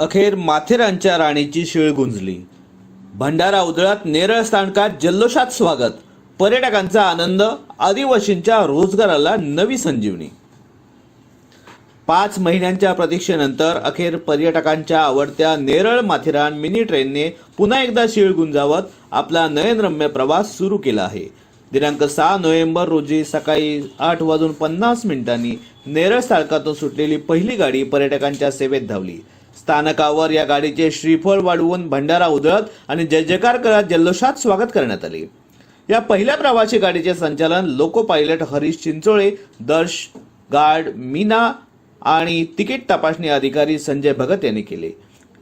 अखेर माथेरानच्या राणीची शिळ गुंजली. भंडारा उदळात नेरळ स्थानकात जल्लोषात स्वागत. पर्यटकांचा आनंद आदिवासींच्या रोजगाराला नवी संजीवनी. पाच महिन्यांच्या प्रतीक्षेनंतर अखेर पर्यटकांच्या आवडत्या नेरळ माथेरान मिनी ट्रेनने पुन्हा एकदा शिळ गुंजावत आपला नयनरम्य प्रवास सुरू केला आहे. दिनांक सहा नोव्हेंबर रोजी सकाळी आठ वाजून पन्नास मिनिटांनी नेरळ स्थानकातून सुटलेली पहिली गाडी पर्यटकांच्या सेवेत धावली. स्थानकावर या गाडीचे श्रीफळ वाढवून भंडारा उधळत आणि जय जयकार करत जल्लोषात स्वागत करण्यात आले. या पहिल्या प्रवासी गाडीचे संचालन लोको पायलट हरीश चिंचोळे दर्श गार्ड मीना आणि तिकीट तपासणी अधिकारी संजय भगत यांनी केले.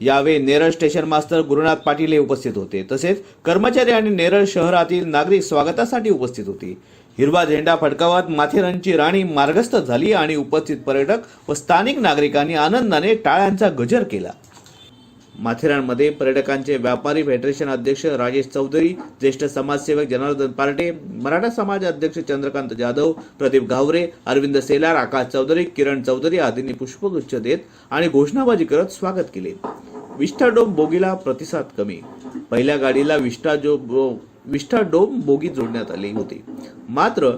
यावेळी नेरळ स्टेशन मास्तर गुरुनाथ पाटील हे उपस्थित होते. तसेच कर्मचारी आणि नेरळ शहरातील नागरिक स्वागतासाठी उपस्थित होते. हिरवा झेंडा फडकावत माथेरानची राणी मार्गस्थ झाली आणि उपस्थित पर्यटक व स्थानिक नागरिकांनी आनंदाने टाळ्यांचा गजर केला. माथेरानमध्ये पर्यटकांचे व्यापारी फेडरेशन अध्यक्ष राजेश चौधरी ज्येष्ठ समाजसेवक जनार्दन पार्टे मराठा समाज अध्यक्ष चंद्रकांत जाधव प्रदीप घावरे अरविंद सेलार आकाश चौधरी किरण चौधरी आदींनी पुष्पगुच्छ देत आणि घोषणाबाजी करत स्वागत केले. विष्ठाडोम बोगीला प्रतिसाद कमी. पहिल्या गाडीला विष्ठाजो विष्ठाडोम बोगी जोडण्यात आली होती. मात्र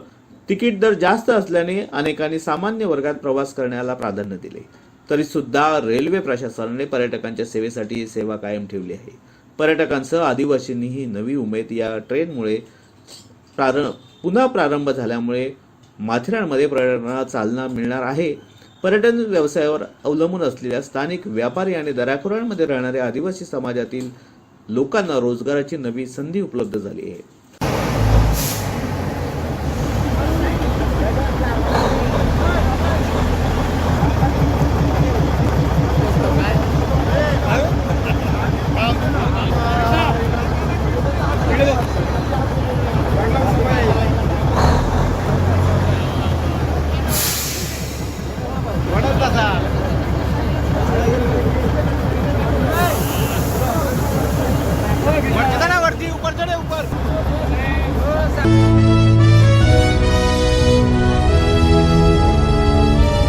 तिकीट दर जास्त असल्याने अनेकांनी सामान्य वर्गात प्रवास करण्याला प्राधान्य दिले. तरी सुद्धा रेल्वे प्रशासनाने पर्यटकांच्या सेवेसाठी सेवा कायम ठेवली आहे. पर्यटकांसह आदिवासींनीही नवी उमेद या ट्रेनमुळे प्रारंभ पुन्हा प्रारंभ झाल्यामुळे माथेरानमध्ये पर्यटनाला चालना मिळणार आहे. पर्यटन व्यवसायावर अवलंबून असलेल्या स्थानिक व्यापारी आणि दऱ्याखोऱ्यांमध्ये राहणाऱ्या आदिवासी समाजातील लोकांना रोजगाराची नवी संधी उपलब्ध झाली आहे. Bye.